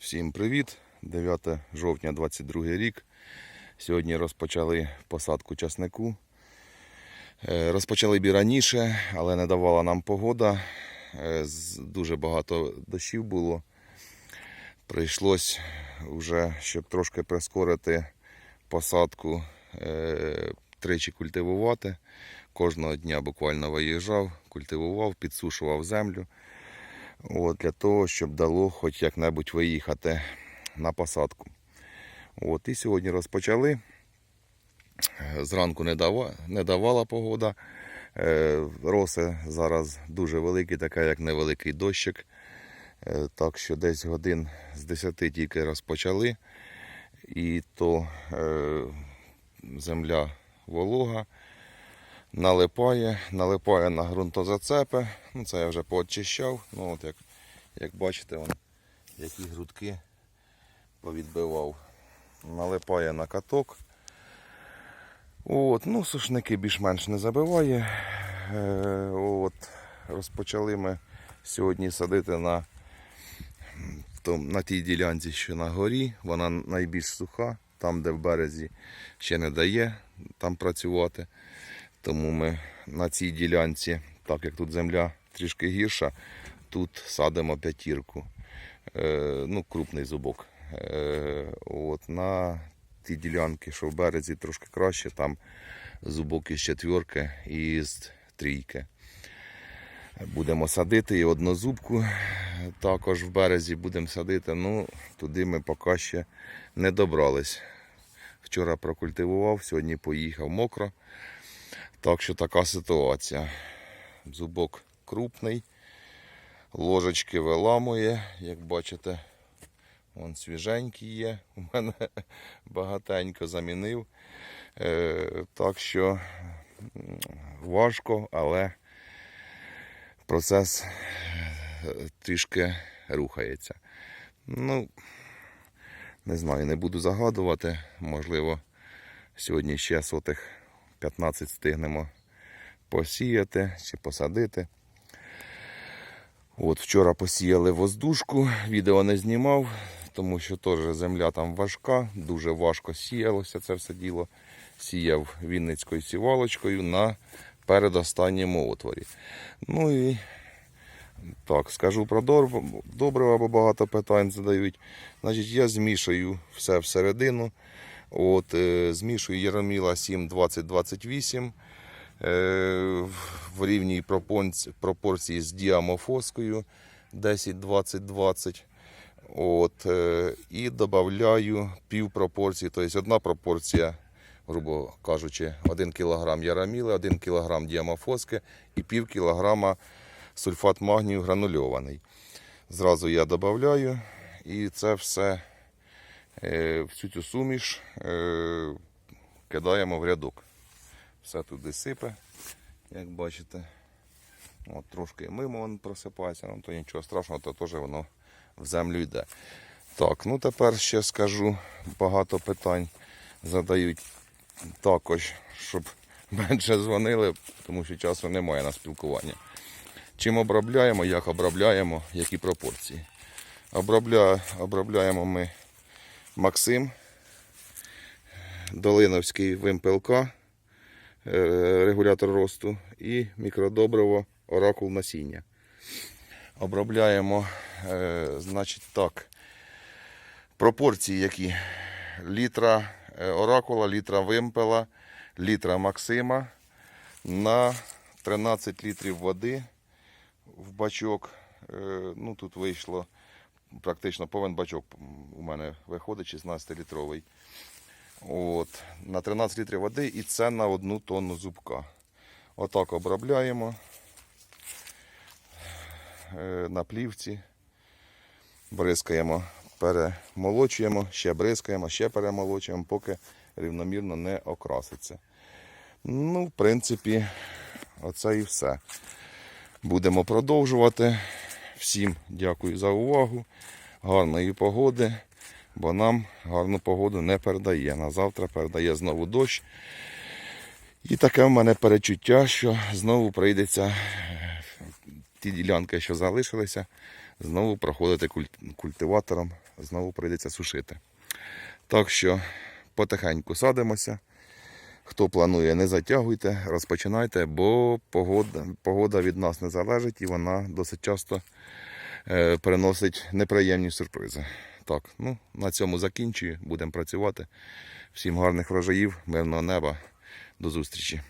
Всім привіт! 9 жовтня 22 рік. Сьогодні розпочали посадку часнику. Е, Розпочали б раніше, але не давала нам погода. Е, Дуже багато дощів було. Прийшлось вже, щоб трошки прискорити посадку, е, тричі культивувати. Кожного дня буквально виїжджав, культивував, підсушував землю. От, для того, щоб дало хоч як-небудь виїхати на посадку. От, і сьогодні розпочали. Зранку не, дава, не давала погода. Е, роси зараз дуже великі, така як невеликий дощик. Е, так що десь годин з 10 тільки розпочали. І то е, земля волога налипає, налипає на ґрунтозацепи. Ну, це я вже поочищав. Ну, от як, як бачите, вон, які грудки повідбивав. Налипає на каток. От, ну, сушники більш-менш не забиває. Е, от, розпочали ми сьогодні садити на, на тій ділянці, що на горі. Вона найбільш суха, там, де в березі ще не дає там працювати. Тому ми на цій ділянці, так як тут земля трішки гірша, тут садимо п'ятірку. Е, ну, крупний зубок. Е, от, на ті ділянки, що в березі трошки краще, там зубок із четвірки і з трійки. Будемо садити і однозубку також в березі будемо садити. Ну, туди ми поки ще не добрались. Вчора прокультивував, сьогодні поїхав мокро. Так що така ситуація. Зубок крупний, ложечки виламує, як бачите, вон свіженький є. У мене багатенько замінив. Е, так що важко, але процес е, трішки рухається. Ну, не знаю, не буду загадувати. Можливо, сьогодні ще сотих 15 встигнемо посіяти чи посадити. От вчора посіяли воздушку, відео не знімав, тому що теж земля там важка, дуже важко сіялося це все діло. Сіяв вінницькою сівалочкою на передостанньому отворі. Ну і так, скажу про добрива, бо багато питань задають. Значить, я змішую все всередину. От, змішую Яроміла 7 20 28 е, в рівній пропорції з діамофоскою 10 20 20 От, е, і додаю пів пропорції, тобто одна пропорція, грубо кажучи, 1 кг яраміли, 1 кг діамофоски і пів кілограма сульфат магнію гранульований. Зразу я додаю і це все всю цю суміш е, кидаємо в рядок. Все туди сипе, як бачите. От, трошки мимо він просипається, ну то нічого страшного, то теж воно в землю йде. Так, ну тепер ще скажу, багато питань задають також, щоб менше дзвонили, тому що часу немає на спілкування. Чим обробляємо, як обробляємо, які пропорції. Обробля, обробляємо ми Максим, Долиновський ВМПЛК, е, регулятор росту і мікродобриво оракул насіння. Обробляємо, е, значить так, пропорції які літра е, оракула, літра вимпела, літра Максима на 13 літрів води в бачок. Ну, тут вийшло практично повен бачок у мене виходить 16-літровий. От, на 13 літрів води і це на одну тонну зубка. Отак обробляємо е, на плівці. Бризкаємо, перемолочуємо, ще бризкаємо, ще перемолочуємо, поки рівномірно не окраситься. Ну, в принципі, оце і все. Будемо продовжувати. Всім дякую за увагу. Гарної погоди, бо нам гарну погоду не передає. На завтра передає знову дощ. І таке в мене перечуття, що знову прийдеться ті ділянки, що залишилися, знову проходити культиватором, знову прийдеться сушити. Так що потихеньку садимося. Хто планує, не затягуйте, розпочинайте, бо погода, погода від нас не залежить і вона досить часто е, приносить неприємні сюрпризи. Так, ну на цьому закінчую. Будемо працювати. Всім гарних врожаїв, мирного неба. До зустрічі.